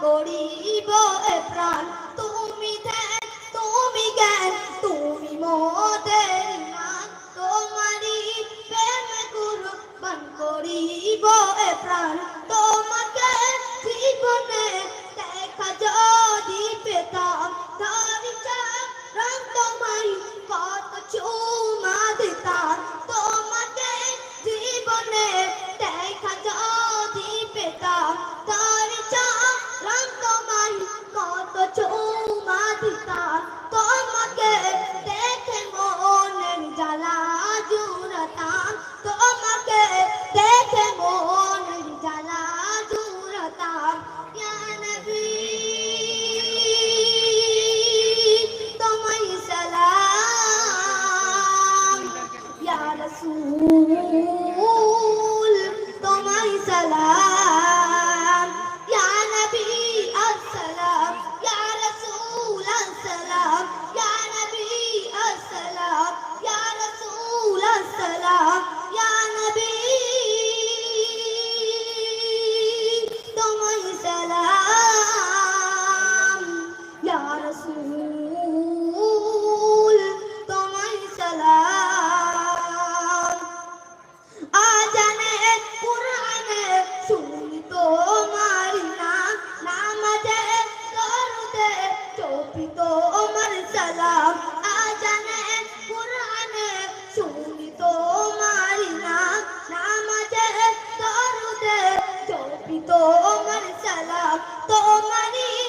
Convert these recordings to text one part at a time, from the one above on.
করিব প্রাণ। তুমি ধ্যান, তুমি জ্ঞান, তুমি মোদের নাম। তোমারি প্রেম গুরু বান করিব প্রাণ। তোমাকে জীবনে Ooh. তোমার সালাম তোমারই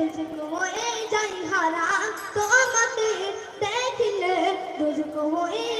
तुझको ए जई हारा तो मत देखले तुझको ए